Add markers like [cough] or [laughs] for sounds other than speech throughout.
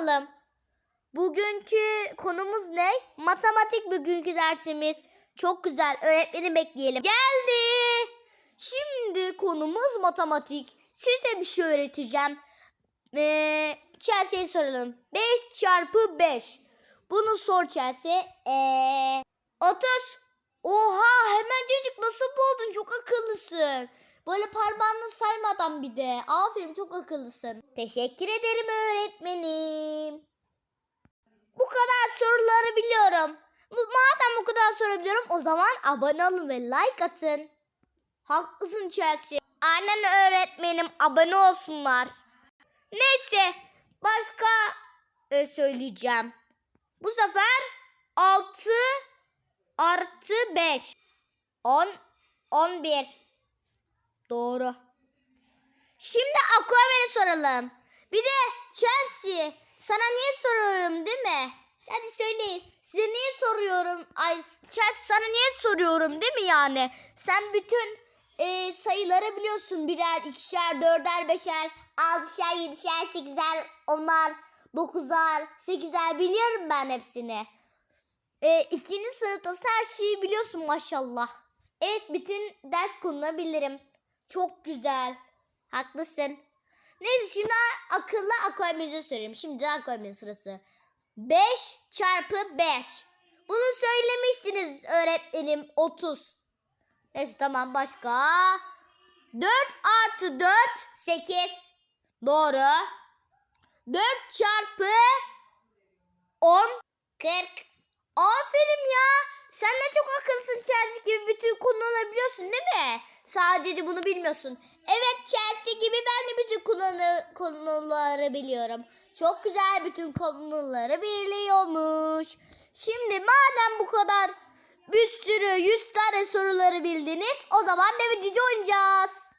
bakalım. Bugünkü konumuz ne? Matematik bugünkü dersimiz. Çok güzel. Öğretmeni bekleyelim. Geldi. Şimdi konumuz matematik. Size bir şey öğreteceğim. Ee, Chelsea'ye soralım. 5 çarpı 5. Bunu sor Chelsea. Ee, 30. Oha hemencecik nasıl buldun? Çok akıllısın. Böyle parmağını saymadan bir de. Aferin çok akıllısın. Teşekkür ederim öğretmenim. Bu kadar soruları biliyorum. Bu- Madem bu kadar soru biliyorum o zaman abone olun ve like atın. Haklısın Chelsea. Aynen öğretmenim abone olsunlar. Neyse başka e, söyleyeceğim. Bu sefer 6 artı 5. 10 11. Doğru. Şimdi Aquaman'e soralım. Bir de Chelsea sana niye soruyorum değil mi? Hadi söyleyin. Size niye soruyorum? Ay Chelsea sana niye soruyorum değil mi yani? Sen bütün e, sayıları biliyorsun. Birer, ikişer, dörder, beşer, altışer, yedişer, sekizer, onlar, dokuzar, sekizer biliyorum ben hepsini. E, ikinci sınıftasın her şeyi biliyorsun maşallah. Evet bütün ders konuları bilirim. Çok güzel. Haklısın. Neyse şimdi akıllı akvaryumumuza söyleyeyim. Şimdi akvaryumun sırası. 5 çarpı 5. Bunu söylemiştiniz öğretmenim 30. Neyse tamam başka. 4 artı 4 8. Doğru. 4 çarpı 10 40. Aferin ya. Sen de çok akıllısın Chelsea gibi bütün konuları biliyorsun değil mi? Sadece bunu bilmiyorsun. Evet Chelsea gibi ben de bütün konu, konuları biliyorum. Çok güzel bütün konuları biliyormuş. Şimdi madem bu kadar bir sürü yüz tane soruları bildiniz o zaman devecici oynayacağız.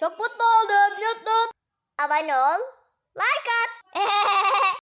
Çok mutlu oldum. Mutlu. Abone ol. Like at. [laughs]